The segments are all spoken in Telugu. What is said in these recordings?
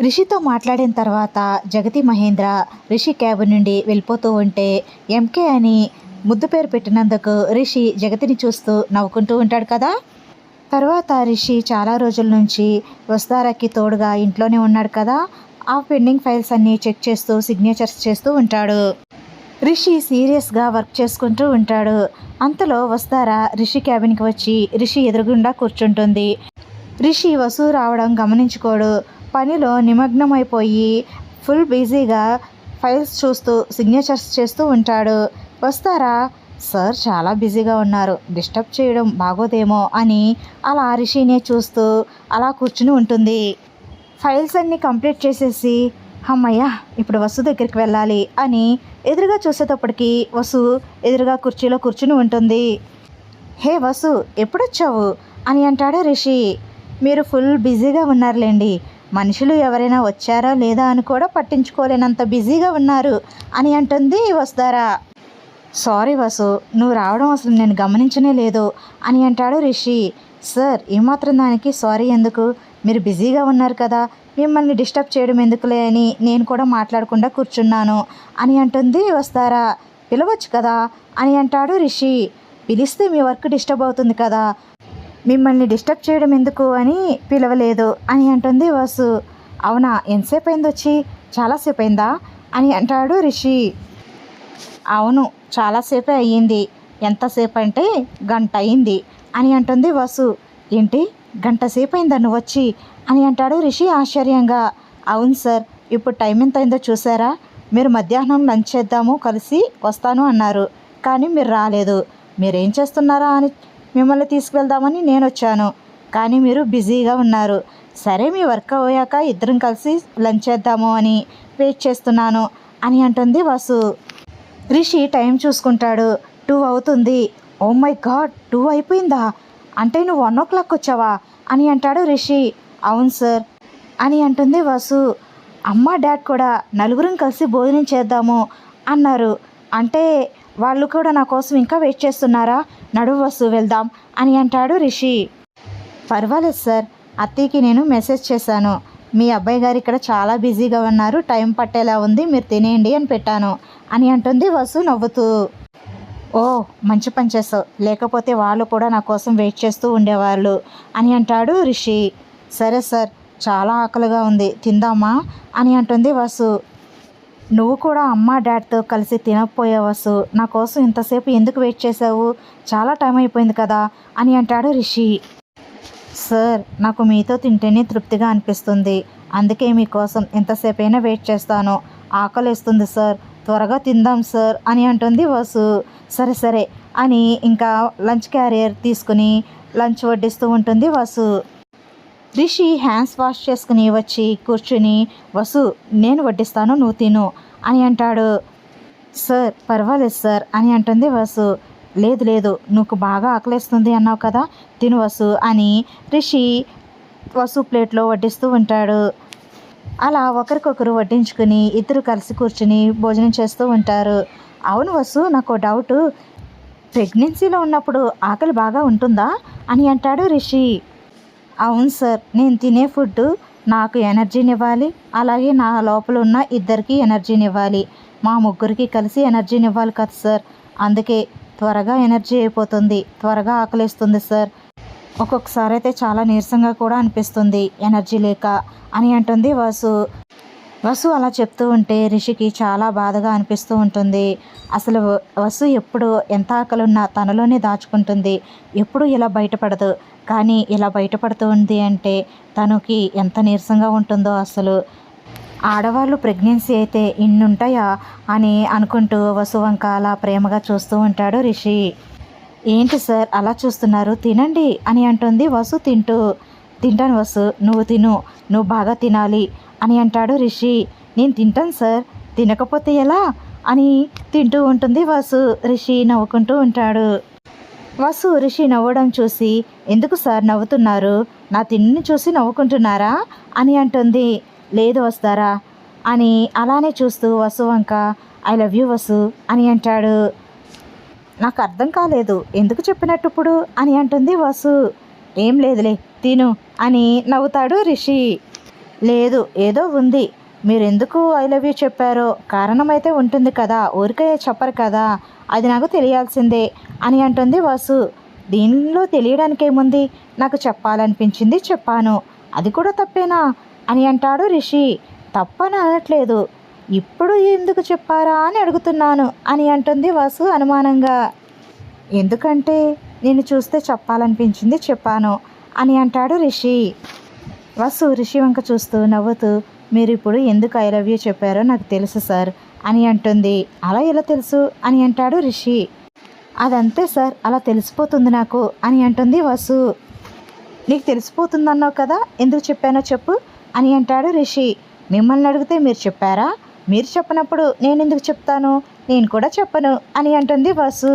రిషితో మాట్లాడిన తర్వాత జగతి మహేంద్ర రిషి క్యాబ్ నుండి వెళ్ళిపోతూ ఉంటే ఎంకే అని ముద్దు పేరు పెట్టినందుకు రిషి జగతిని చూస్తూ నవ్వుకుంటూ ఉంటాడు కదా? తర్వాత రిషి చాలా రోజుల నుంచి వస్తారాకి తోడుగా ఇంట్లోనే ఉన్నాడు కదా? ఆ పెండింగ్ ఫైల్స్ అన్నీ చెక్ చేస్తూ సిగ్నేచర్స్ చేస్తూ ఉంటాడు. రిషి సీరియస్గా వర్క్ చేసుకుంటూ ఉంటాడు. అంతలో వస్తారా రిషి క్యాబిన్కి వచ్చి రిషి ఎదురుగుండా కూర్చుంటుంది. రిషి వసు రావడం గమనించుకోడు. పనిలో నిమగ్నమైపోయి ఫుల్ బిజీగా ఫైల్స్ చూస్తూ సిగ్నేచర్స్ చేస్తూ ఉంటాడు. వస్తారా? సార్ చాలా బిజీగా ఉన్నారు. డిస్టర్బ్ చేయడం బాగోదేమో అని అలా రిషినే చూస్తూ అలా కూర్చుని ఉంటుంది. ఫైల్స్ అన్నీ కంప్లీట్ చేసేసి అమ్మయ్య ఇప్పుడు వసు దగ్గరికి వెళ్ళాలి అని ఎదురుగా చూసేటప్పటికి వసు ఎదురుగా కుర్చీలో కూర్చుని ఉంటుంది. హే వసు ఎప్పుడొచ్చావు? అని అంటాడు రిషి. మీరు ఫుల్ బిజీగా ఉన్నారులేండి. మనుషులు ఎవరైనా వచ్చారా లేదా అని కూడా పట్టించుకోలేనంత బిజీగా ఉన్నారు అని అంటుంది వస్తారా సారీ వసు నువ్వు రావడం అసలు నేను గమనించనే లేదు అని అంటాడు రిషి. సార్ ఏమాత్రం దానికి సారీ ఎందుకు? మీరు బిజీగా ఉన్నారు కదా మిమ్మల్ని డిస్టర్బ్ చేయడం ఎందుకులే అని నేను కూడా మాట్లాడకుండా కూర్చున్నాను అని అంటుంది వస్తారా పిలవచ్చు కదా అని అంటాడు రిషి. పిలిస్తే మీ వర్క్ డిస్టర్బ్ అవుతుంది కదా మిమ్మల్ని డిస్టర్బ్ చేయడం ఎందుకు అని పిలవలేదు అని అంటుంది వసు. అవునా ఎంతసేపు అయింది వచ్చి? చాలాసేపు అయిందా? అని అంటాడు రిషి. అవును చాలాసేపే అయ్యింది. ఎంతసేపు అంటే గంట అయింది అని అంటుంది వసు. ఏంటి గంట సేపు అయిందా నువ్వు వచ్చి? అని అంటాడు రిషి ఆశ్చర్యంగా. అవును సార్ ఇప్పుడు టైం ఎంత అయిందో చూసారా? మీరు మధ్యాహ్నం లంచ్ చేద్దాము కలిసి వస్తాను అన్నారు. కానీ మీరు రాలేదు. మీరేం చేస్తున్నారా అని మిమ్మల్ని తీసుకువెళ్దామని నేను వచ్చాను. కానీ మీరు బిజీగా ఉన్నారు. సరే మీ వర్క్ అయ్యాక ఇద్దరం కలిసి లంచ్ చేద్దాము అని వెయిట్ చేస్తున్నాను అని అంటుంది వసు. రిషి టైం చూసుకుంటాడు. టూ అవుతుంది. ఓ మై గాడ్ టూ అయిపోయిందా? అంటే నువ్వు వన్ ఓ క్లాక్ వచ్చావా? అని అంటాడు రిషి. అవును సార్ అని అంటుంది వసు. అమ్మ డాడ్ కూడా నలుగురం కలిసి భోజనం చేద్దాము అన్నారు. అంటే వాళ్ళు కూడా నా కోసం ఇంకా వెయిట్ చేస్తున్నారా? నడువు వసు వెళ్దాం అని అంటాడు రిషి. పర్వాలేదు సార్ అత్తయ్యకి నేను మెసేజ్ చేశాను. మీ అబ్బాయి గారు ఇక్కడ చాలా బిజీగా ఉన్నారు టైం పట్టేలా ఉంది మీరు తినేయండి అని పెట్టాను అని అంటుంది వసు నవ్వుతూ. ఓ మంచి పని చేస్తావు లేకపోతే వాళ్ళు కూడా నా కోసం వెయిట్ చేస్తూ ఉండేవాళ్ళు అని అంటాడు రిషి. సరే సార్ చాలా ఆకలిగా ఉంది తిందామా అని అంటుంది వసు. నువ్వు కూడా అమ్మ డాడ్తో కలిసి తినకపోయావు నా కోసం ఇంతసేపు ఎందుకు వెయిట్ చేసావు చాలా టైం అయిపోయింది కదా అని అంటాడు రిషి. సార్ నాకు మీతో తింటేనే తృప్తిగా అనిపిస్తుంది. అందుకే మీకోసం ఎంతసేపైనా వెయిట్ చేస్తాను. ఆకలిస్తుంది సార్. త్వరగా తిందాం సార్ అని అంటుంది వసు. సరే సరే అని ఇంకా లంచ్ క్యారియర్ తీసుకుని లంచ్ వడ్డిస్తూ ఉంటుంది వసు. రిషి హ్యాండ్స్ వాష్ చేసుకుని వచ్చి కూర్చుని వసు నేను వడ్డిస్తాను నువ్వు తిను అని అంటాడు. సార్ పర్వాలేదు సార్ అని అంటుంది వసు. లేదు లేదు నువ్వు బాగా ఆకలేస్తుంది అన్నావు కదా తిను వసు అని రిషి వసు ప్లేట్లో వడ్డిస్తూ ఉంటాడు. అలా ఒకరికొకరు వడ్డించుకుని ఇద్దరు కలిసి కూర్చుని భోజనం చేస్తూ ఉంటారు. అవును వసు నాకు డౌట్. ప్రెగ్నెన్సీలో ఉన్నప్పుడు ఆకలి బాగా ఉంటుందా? అని అంటాడు రిషి. అవును సార్ నేను తినే ఫుడ్ నాకు ఎనర్జీని ఇవ్వాలి అలాగే నా లోపల ఉన్న ఇద్దరికి ఎనర్జీని ఇవ్వాలి మా ముగ్గురికి కలిసి ఎనర్జీని ఇవ్వాలి కదా సార్. అందుకే త్వరగా ఎనర్జీ అయిపోతుంది త్వరగా ఆకలిస్తుంది సార్. ఒక్కొక్కసారి అయితే చాలా నీరసంగా కూడా అనిపిస్తుంది ఎనర్జీ లేక అని అంటుంది వాసు. వసు అలా చెప్తూ ఉంటే రిషికి చాలా బాధగా అనిపిస్తూ ఉంటుంది. అసలు వసు ఎప్పుడు ఎంత ఆకలున్నా తనలోనే దాచుకుంటుంది. ఎప్పుడు ఇలా బయటపడదు. కానీ ఇలా బయటపడుతూ ఉంది అంటే తనకి ఎంత నీరసంగా ఉంటుందో అసలు. ఆడవాళ్ళు ప్రెగ్నెన్సీ అయితే ఇన్నుంటాయా అని అనుకుంటూ వసు వంక అలా ప్రేమగా చూస్తూ ఉంటాడు రిషి. ఏంటి సార్ అలా చూస్తున్నారు? తినండి అని అంటుంది వసు తింటూ. తింటాను వసు నువ్వు తిను. నువ్వు బాగా తినాలి. అని అంటాడు రిషి. నేను తింటాను సార్. తినకపోతే ఎలా? అని తింటూ ఉంటుంది వాసు. రిషి నవ్వుకుంటూ ఉంటాడు. వాసు రిషి నవ్వడం చూసి ఎందుకు సార్ నవ్వుతున్నారు? నా తిండిని చూసి నవ్వుకుంటున్నారా? అని అంటుంది. లేదు వస్తారా? అని అలానే చూస్తూ వసు వంక ఐ లవ్ యూ వసు అని అంటాడు. నాకు అర్థం కాలేదు. ఎందుకు చెప్పినట్టు ఇప్పుడు? అని అంటుంది వసు. ఏం లేదులే. తిను అని నవ్వుతాడు రిషి. లేదు ఏదో ఉంది. మీరు ఎందుకు ఐ లవ్ యూ చెప్పారో? కారణం అయితే ఉంటుంది కదా ఊరికే చెప్పరు కదా అది నాకు తెలియాల్సిందే అని అంటుంది వాసు. దీనిలో తెలియడానికేముంది? నాకు చెప్పాలనిపించింది చెప్పాను. అది కూడా తప్పేనా? అని అంటాడు రిషి. తప్పని అనట్లేదు ఇప్పుడు ఎందుకు చెప్పారా అని అడుగుతున్నాను అని అంటుంది వాసు అనుమానంగా. ఎందుకంటే నేను చూస్తే చెప్పాలనిపించింది చెప్పాను అని అంటాడు రిషి. వసు రిషి వంక చూస్తూ నవ్వుతూ మీరు ఇప్పుడు ఎందుకు ఐ లవ్ యూ చెప్పారో నాకు తెలుసు సార్ అని అంటుంది. అలా ఎలా తెలుసు? అని అంటాడు రిషి అదంతే సార్ అలా తెలిసిపోతుంది నాకు అని అంటుంది వసు. నీకు తెలిసిపోతుంది అన్నావు కదా ఎందుకు చెప్పానో చెప్పు అని అంటాడు రిషి మిమ్మల్ని అడిగితే మీరు చెప్పారా? మీరు చెప్పనప్పుడు నేను ఎందుకు చెప్తాను? నేను కూడా చెప్పను అని అంటుంది వసు.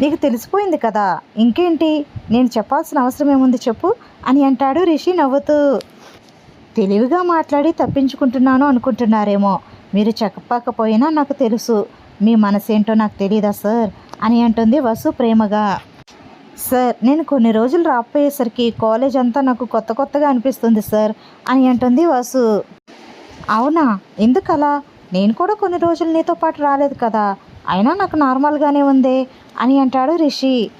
నీకు తెలిసిపోయింది కదా ఇంకేంటి? నేను చెప్పాల్సిన అవసరం ఏముంది చెప్పు అని అంటాడు రిషి నవ్వుతూ. తెలివిగా మాట్లాడి తప్పించుకుంటున్నాను అనుకుంటున్నారేమో. మీరు చెప్పకపోయినా నాకు తెలుసు. మీ మనసేంటో నాకు తెలియదా సార్? అని అంటుంది వసు ప్రేమగా. సార్ నేను కొన్ని రోజులు రాకపోయేసరికి కాలేజ్ అంతా నాకు కొత్త కొత్తగా అనిపిస్తుంది సార్ అని అంటుంది వసు. అవునా? ఎందుకలా? నేను కూడా కొన్ని రోజులు నీతో పాటు రాలేదు కదా. అయినా నాకు నార్మల్గానే ఉందే అని అంటాడు రిషి.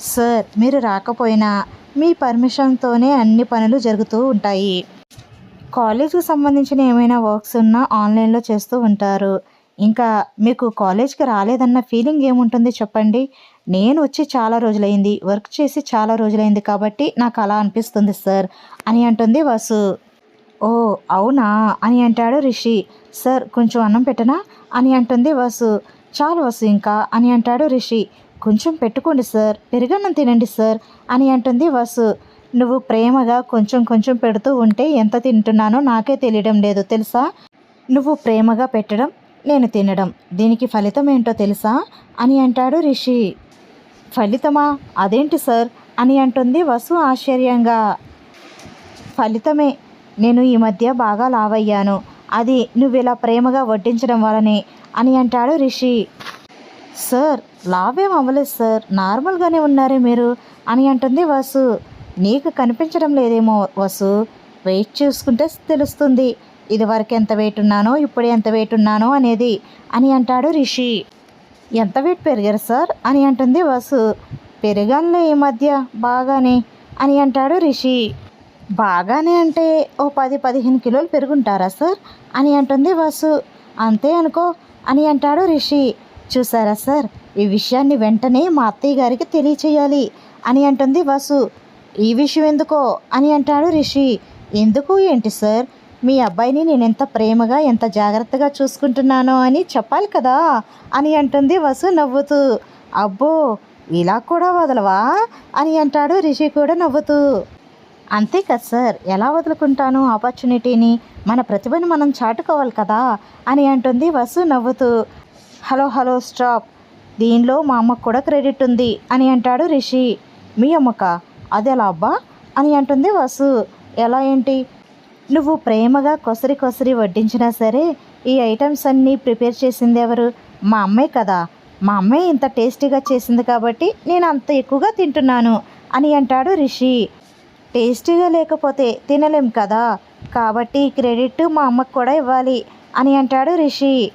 సార్ మీరు రాకపోయినా మీ పర్మిషన్తోనే అన్ని పనులు జరుగుతూ ఉంటాయి. కాలేజ్కి సంబంధించిన ఏమైనా వర్క్స్ ఉన్నా ఆన్లైన్లో చేస్తూ ఉంటారు. ఇంకా మీకు కాలేజ్కి రాలేదన్న ఫీలింగ్ ఏముంటుంది చెప్పండి. నేను వచ్చి చాలా రోజులైంది వర్క్ చేసి చాలా రోజులైంది కాబట్టి నాకు అలా అనిపిస్తుంది సార్ అని అంటుంది వసు. ఓ అవునా? అని అంటాడు రిషి. సార్ కొంచెం అన్నం పెట్టనా? అని అంటుంది వసు. చాలు వసు ఇంకా అని అంటాడు రిషి. కొంచెం పెట్టుకోండి సార్. పెరుగన్నం తినండి సార్ అని అంటుంది వసు. నువ్వు ప్రేమగా కొంచెం కొంచెం పెడుతూ ఉంటే ఎంత తింటున్నానో నాకే తెలియడం లేదు తెలుసా? నువ్వు ప్రేమగా పెట్టడం నేను తినడం. దీనికి ఫలితం ఏంటో తెలుసా? అని అంటాడు రిషి. ఫలితమా? అదేంటి సార్? అని అంటుంది వసు ఆశ్చర్యంగా. ఫలితమే. నేను ఈ మధ్య బాగా లావయ్యాను. అది నువ్వు ఇలా ప్రేమగా వడ్డించడం వలనే అని అంటాడు రిషి. సార్ లావేం అవ్వలేదు సార్. నార్మల్గానే ఉన్నారే మీరు అని అంటుంది వాసు. నీకు కనిపించడం లేదేమో వసు. వెయిట్ చూసుకుంటే తెలుస్తుంది. ఇదివరకు ఎంత వెయిట్ ఉన్నానో ఇప్పుడు ఎంత వెయిట్ ఉన్నానో అనేది అని అంటాడు రిషి. ఎంత వెయిట్ పెరిగారు సార్? అని అంటుంది వసు. పెరిగానులే ఈ మధ్య బాగానే అని అంటాడు రిషి. బాగానే అంటే ఓ పది పదిహేను కిలోలు పెరుగుంటారా సార్? అని అంటుంది వసు. అంతే అనుకో అని అంటాడు రిషి. చూసారా సార్? ఈ విషయాన్ని వెంటనే మా అత్తయ్య గారికి తెలియచేయాలి అని అంటుంది వసు. ఈ విషయం ఎందుకో అని అంటాడు రిషి. ఎందుకు? ఏంటి సార్? మీ అబ్బాయిని నేను ఎంత ప్రేమగా ఎంత జాగ్రత్తగా చూసుకుంటున్నానో అని చెప్పాలి కదా అని అంటుంది వసు నవ్వుతూ. అబ్బో ఇలా కూడా వదలవా? అని అంటాడు రిషి కూడా నవ్వుతూ. అంతే కదా సార్. ఎలా వదులుకుంటాను ఆపర్చునిటీని మన ప్రతిభను మనం చాటుకోవాలి కదా అని అంటుంది వసు నవ్వుతూ. Hello hello stop. దీనిలో మా అమ్మకు కూడా క్రెడిట్ ఉంది అని అంటాడు రిషి. మీ అమ్మక? అది ఎలా అబ్బా? అని అంటుంది వసు. ఎలా ఏంటి? నువ్వు ప్రేమగా కొసరి కొసరి వడ్డించినా సరే ఈ ఐటమ్స్ అన్నీ ప్రిపేర్ చేసింది ఎవరు? మా అమ్మే కదా. మా అమ్మాయి ఇంత టేస్టీగా చేసింది కాబట్టి నేను అంత ఎక్కువగా తింటున్నాను అని అంటాడు రిషి. టేస్టీగా లేకపోతే తినలేం కదా. కాబట్టి ఈ క్రెడిట్ మా అమ్మకు కూడా ఇవ్వాలి అని అంటాడు రిషి.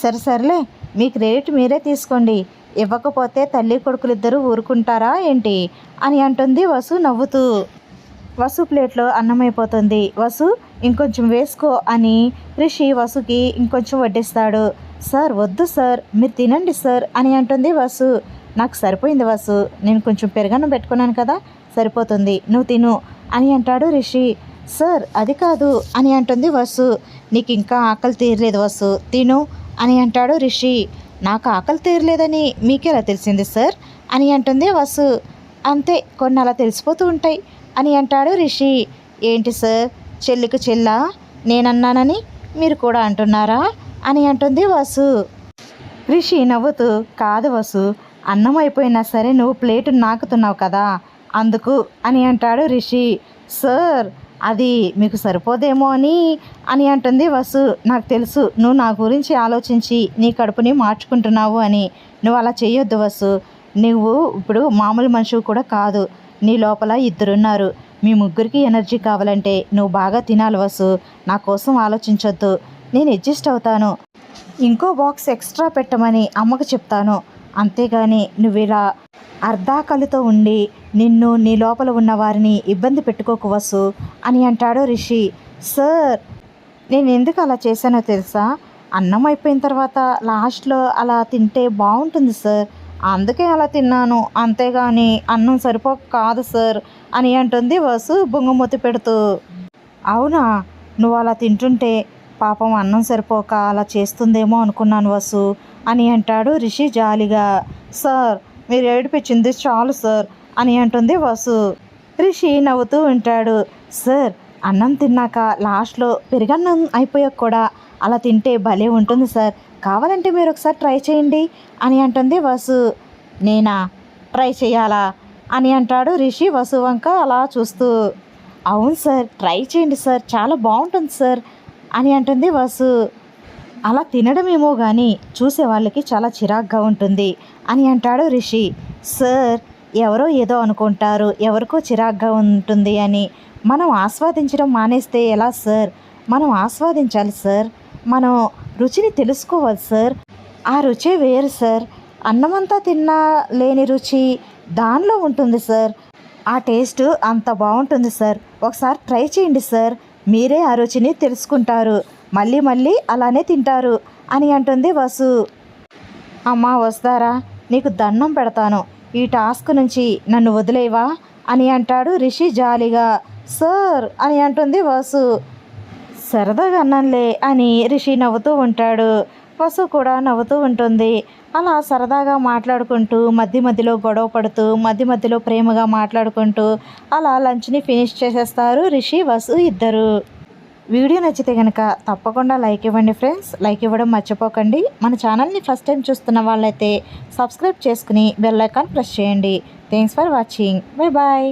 సరే సర్లే. మీ క్రెడిట్ మీరే తీసుకోండి. ఇవ్వకపోతే తల్లి కొడుకులిద్దరూ ఊరుకుంటారా ఏంటి? అని అంటుంది వసు నవ్వుతూ. వసు ప్లేట్లో అన్నం అయిపోతుంది వసు ఇంకొంచెం వేసుకో అని రిషి వసుకి ఇంకొంచెం వడ్డిస్తాడు. సార్ వద్దు సార్ మీరు తినండి సార్ అని అంటుంది వసు. నాకు సరిపోయింది వసు. నేను కొంచెం పెరగన్నం పెట్టుకున్నాను కదా సరిపోతుంది. నువ్వు తిను అని అంటాడు రిషి. సార్ అది కాదు అని అంటుంది వసు. నీకు ఇంకా ఆకలి తీరలేదు వసు. తిను అని అంటాడు రిషి. నాకు ఆకలి తీరలేదని మీకెలా తెలిసింది సార్? అని అంటుంది వసు. అంతే కొన్ని అలా తెలిసిపోతూ ఉంటాయి అని అంటాడు రిషి. ఏంటి సార్? చెల్లికి చెల్లా? నేనన్నానని మీరు కూడా అంటున్నారా? అని అంటుంది వసు. రిషి నవ్వుతూ కాదు వసు అన్నం అయిపోయినా సరే నువ్వు ప్లేటు నాకుతున్నావు కదా అందుకు అని అంటాడు రిషి. సార్ అది మీకు సరిపోదేమో అని అని అంటుంది. వసు నాకు తెలుసు నువ్వు నా గురించి ఆలోచించి నీ కడుపుని మార్చుకుంటున్నావు అని. నువ్వు అలా చేయొద్దు వసు. నువ్వు ఇప్పుడు మామూలు మనిషివి కూడా కాదు. నీ లోపల ఇద్దరున్నారు. మీ ముగ్గురికి ఎనర్జీ కావాలంటే నువ్వు బాగా తినాలి వసు. నా కోసం ఆలోచించొద్దు. నేను అడ్జస్ట్ అవుతాను. ఇంకో బాక్స్ ఎక్స్ట్రా పెట్టమని అమ్మకు చెప్తాను. అంతేగాని నువ్వు ఇలా అర్ధాకలితో ఉండి నిన్ను నీ లోపల ఉన్న వారిని ఇబ్బంది పెట్టుకోకు వసు అని అంటాడు రిషి. సార్ నేను ఎందుకు అలా చేశానో తెలుసా? అన్నం అయిపోయిన తర్వాత లాస్ట్లో అలా తింటే బాగుంటుంది సార్. అందుకే అలా తిన్నాను. అంతేగాని అన్నం సరిపో కాదు సార్ అని అంటుంది వసు బొంగమూతి పెడుతూ. అవునా? నువ్వు అలా తింటుంటే పాపం అన్నం సరిపోక అలా చేస్తుందేమో అనుకున్నాను వసు. అని అంటాడు రిషి జాలిగా. సార్ మీరు ఏడిపించింది చాలు సార్ అని అంటుంది వసు. రిషి నవ్వుతూ ఉంటాడు. సార్ అన్నం తిన్నాక లాస్ట్లో పెరుగన్నం అయిపోయాక కూడా అలా తింటే భలే ఉంటుంది సార్. కావాలంటే మీరు ఒకసారి ట్రై చేయండి అని అంటుంది వసు. నేనా? ట్రై చేయాలా? అని అంటాడు రిషి వసు వంక అలా చూస్తూ. అవును సార్ ట్రై చేయండి సార్ చాలా బాగుంటుంది సార్ అని అంటుంది వసు. అలా తినడమేమో కానీ చూసే వాళ్ళకి చాలా చిరాగ్గా ఉంటుంది. అని అంటాడు రిషి. సార్ ఎవరో ఏదో అనుకుంటారు. ఎవరికో చిరాగ్గా ఉంటుంది అని. మనం ఆస్వాదించడం మానేస్తే ఎలా సార్? మనం ఆస్వాదించాలి సార్. మనం రుచిని తెలుసుకోవాలి సార్. ఆ రుచే వేరు సార్. అన్నమంతా తిన్నా లేని రుచి దానిలో ఉంటుంది సార్. ఆ టేస్ట్ అంత బాగుంటుంది సార్. ఒకసారి ట్రై చేయండి సార్. మీరే ఆ రుచిని తెలుసుకుంటారు. మళ్ళీ మళ్ళీ అలానే తింటారు అని అంటుంది వసు. అమ్మా వస్తారా? నీకు దండం పెడతాను. ఈ టాస్క్ నుంచి నన్ను వదిలేవా? అని అంటాడు రిషి జాలిగా. సార్ అని అంటుంది వసు. సరదాగా అన్నంలే అని రిషి నవ్వుతూ ఉంటాడు. వసు కూడా నవ్వుతూ ఉంటుంది. అలా సరదాగా మాట్లాడుకుంటూ మధ్య మధ్యలో గొడవ పడుతూ మధ్య మధ్యలో ప్రేమగా మాట్లాడుకుంటూ అలా లంచ్ని ఫినిష్ చేసేస్తారు రిషి వసు ఇద్దరు. వీడియో నచ్చితే కనుక తప్పకుండా లైక్ ఇవ్వండి ఫ్రెండ్స్. లైక్ ఇవ్వడం మర్చిపోకండి. మన ఛానల్ని ఫస్ట్ టైం చూస్తున్న వాళ్ళైతే సబ్స్క్రైబ్ చేసుకుని బెల్ ఐకాన్ ప్రెస్ చేయండి. Thanks for watching bye bye